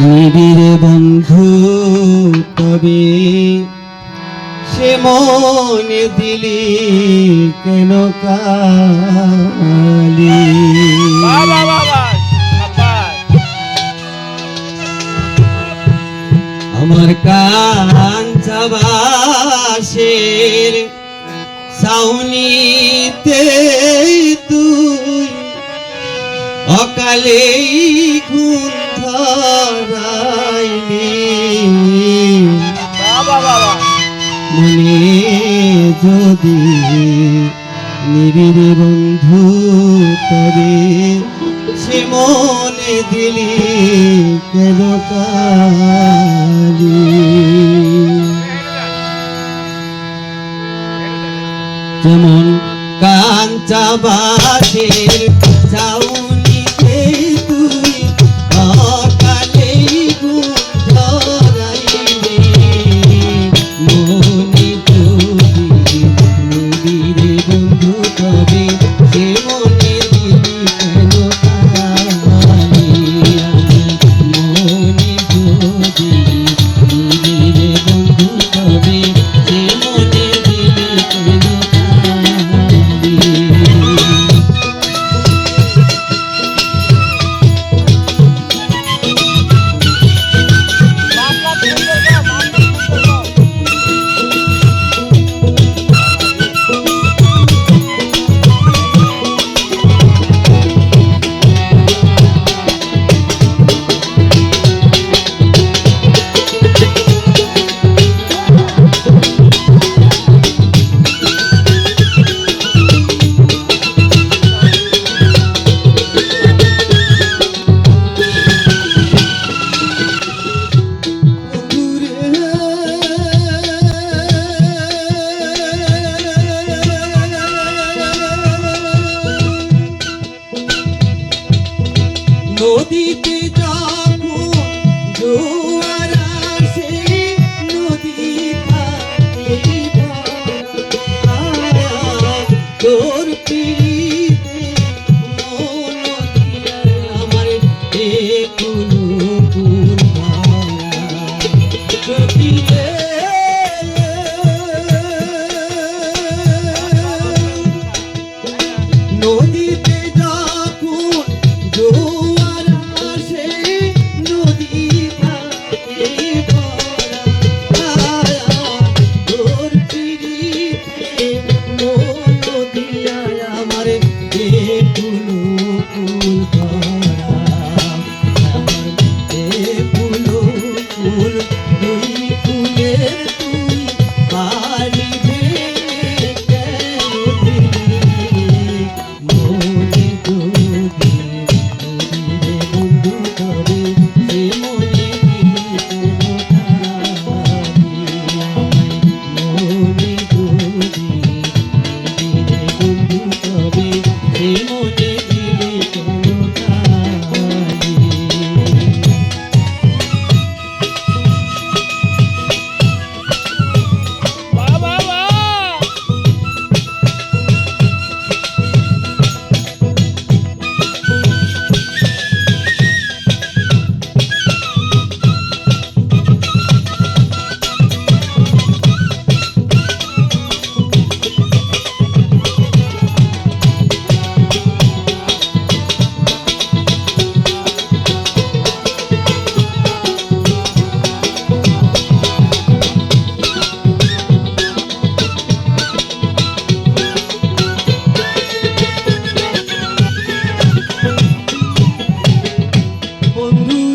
নিবিড় বন্ধু তবে সে মনে দিলি কেন কালি? আমার কাঞ্চাবাসের সাউনিতে তুই অকালেই খুন হারাইনি যদি নিবিড় বন্ধু তবে সে মনে দিলি কেন যেমন কাঞ্চা বাসে যাও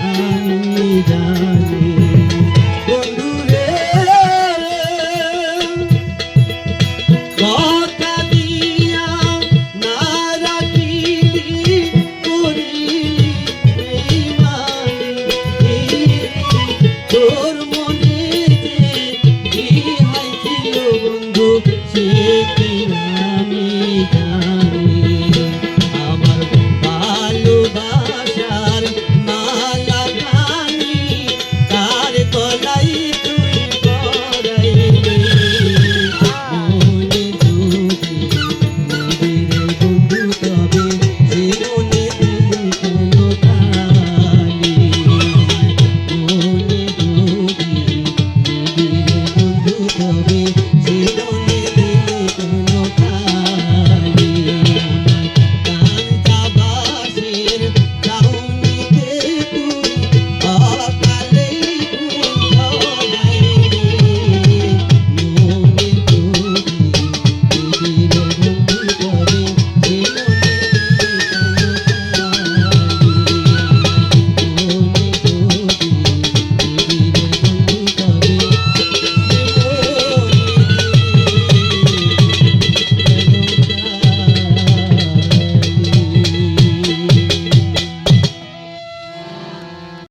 Mm-hmm.